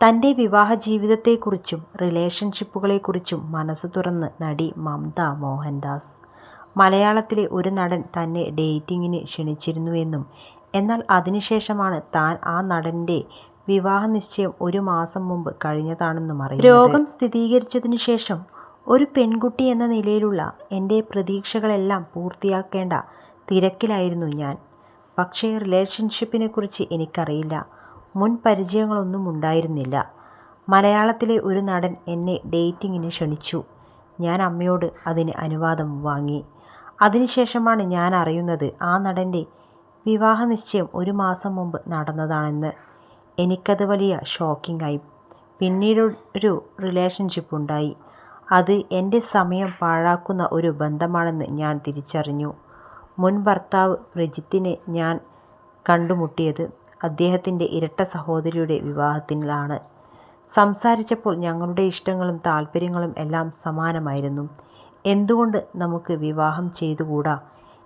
തന്റെ വിവാഹ ജീവിതത്തെക്കുറിച്ചും റിലേഷൻഷിപ്പുകളെക്കുറിച്ചും മനസ്സു തുറന്ന് നടി മമത മോഹൻദാസ്. മലയാളത്തിലെ ഒരു നടൻ തന്നെ ഡേറ്റിങ്ങിന് ക്ഷണിച്ചിരുന്നുവെന്നും എന്നാൽ അതിനുശേഷമാണ് താൻ ആ നടന്റെ വിവാഹ നിശ്ചയം ഒരു മാസം മുമ്പ് കഴിഞ്ഞതാണെന്നും അറിയും രോഗം സ്ഥിരീകരിച്ചതിനു ശേഷം ഒരു പെൺകുട്ടി എന്ന നിലയിലുള്ള എന്റെ പ്രതീക്ഷകളെല്ലാം പൂർത്തിയാക്കേണ്ട തിരക്കിലായിരുന്നു ഞാൻ. പക്ഷേ റിലേഷൻഷിപ്പിനെക്കുറിച്ച് എനിക്കറിയില്ല. മുൻ പരിചയങ്ങളൊന്നും ഉണ്ടായിരുന്നില്ല. മലയാളത്തിലെ ഒരു നടൻ എന്നെ ഡേറ്റിങ്ങിന് ക്ഷണിച്ചു. ഞാൻ അമ്മയോട് അതിന് അനുവാദം വാങ്ങി. അതിനുശേഷമാണ് ഞാൻ അറിയുന്നത് ആ നടന്റെ വിവാഹനിശ്ചയം ഒരു മാസം മുമ്പ് നടന്നതാണെന്ന്. എനിക്കത് വലിയ ഷോക്കിങ് ആയി. പിന്നീടൊരു റിലേഷൻഷിപ്പ് ഉണ്ടായി. അത് എന്റെ സമയം പാഴാക്കുന്ന ഒരു ബന്ധമാണെന്ന് ഞാൻ തിരിച്ചറിഞ്ഞു. മുൻ ഭർത്താവ് പ്രജിത്തിനെ ഞാൻ കണ്ടുമുട്ടിയത് അദ്ദേഹത്തിന്റെ ഇരട്ട സഹോദരിയുടെ വിവാഹത്തിലാണ്. സംസാരിച്ചപ്പോൾ ഞങ്ങളുടെ ഇഷ്ടങ്ങളും താല്പര്യങ്ങളും എല്ലാം സമാനമായിരുന്നു. എന്തുകൊണ്ട് നമുക്ക് വിവാഹം ചെയ്തുകൂടാ.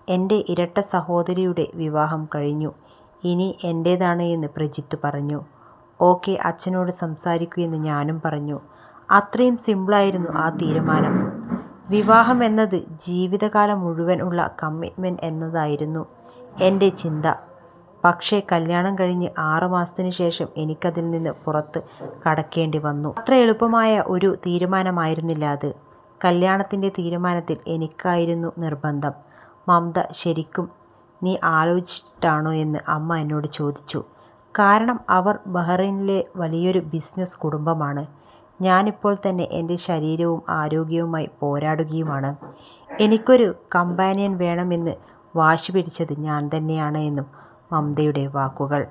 എന്റെ ഇരട്ട സഹോദരിയുടെ വിവാഹം കഴിഞ്ഞു. ഇനി എന്റേതാണ് എന്ന് പ്രജിത്ത് പറഞ്ഞു. ഓക്കെ അച്ഛനോട് സംസാരിക്കൂ എന്ന് ഞാനും പറഞ്ഞു. അത്രയും സിമ്പിളായിരുന്നു ആ തീരുമാനം. വിവാഹം എന്നത് ജീവിതകാലം മുഴുവൻ ഉള്ള കമ്മിറ്റ്മെന്റ് എന്നതായിരുന്നു എന്റെ ചിന്ത. പക്ഷേ കല്യാണം കഴിഞ്ഞ് ആറുമാസത്തിന് ശേഷം എനിക്കതിൽ നിന്ന് പുറത്ത് കടക്കേണ്ടി വന്നു. അത്ര എളുപ്പമായ ഒരു തീരുമാനമായിരുന്നില്ല അത്. കല്യാണത്തിന്റെ തീരുമാനത്തിൽ എനിക്കായിരുന്നു നിർബന്ധം. മമത ശരിക്കും നീ ആലോചിച്ചിട്ടാണോ എന്ന് അമ്മ എന്നോട് ചോദിച്ചു. കാരണം അവർ ബഹ്റൈനിലെ വലിയൊരു ബിസിനസ് കുടുംബമാണ്. ഞാനിപ്പോൾ തന്നെ എന്റെ ശരീരവും ആരോഗ്യവുമായി പോരാടുകയുമാണ്. എനിക്കൊരു കമ്പാനിയൻ വേണമെന്ന് വാശി പിടിച്ചത് ഞാൻ തന്നെയാണ് എന്നും മംതയുടെ വാക്കുകൾ.